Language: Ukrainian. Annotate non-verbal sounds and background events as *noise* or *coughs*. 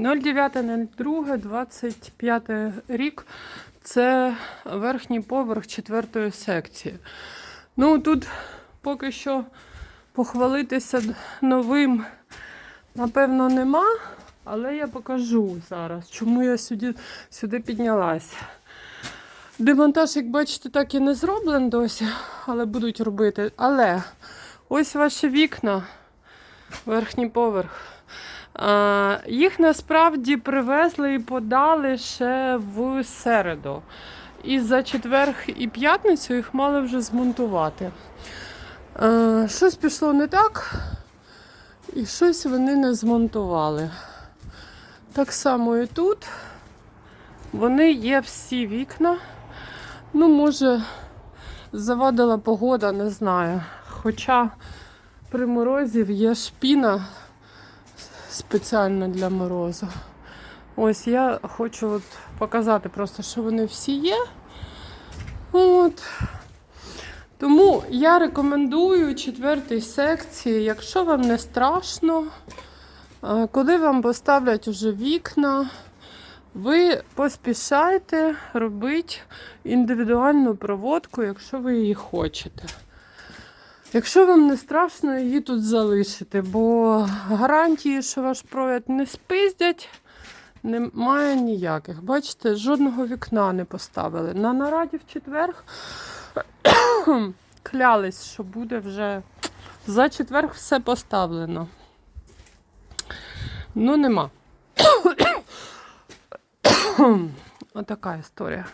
09.02.25 рік. Це верхній поверх четвертої секції. Ну, тут поки що похвалитися новим, напевно, нема, але я покажу зараз, чому я сюди, сюди піднялася. Демонтаж, як бачите, так і не зроблений досі, але будуть робити. Але ось ваші вікна, верхній поверх. Їх насправді привезли і подали ще в середу. І за четвер і п'ятницю їх мали вже змонтувати. Щось пішло не так, і щось вони не змонтували. Так само і тут. Вони є всі вікна. Ну, може, завадила погода, не знаю. Хоча при морозі є шпіна спеціально для морозу. Ось я хочу от показати просто, що вони всі є. От. Тому я рекомендую четвертій секції, якщо вам не страшно, коли вам поставлять уже вікна, ви поспішайте робити індивідуальну проводку, якщо ви її хочете. Якщо вам не страшно, її тут залишити, бо гарантії, що ваш провід не спиздять, немає ніяких. Бачите, жодного вікна не поставили. На нараді в четвер *coughs* клялись, що буде вже за четвер все поставлено. Ну, нема. *coughs* Отака історія.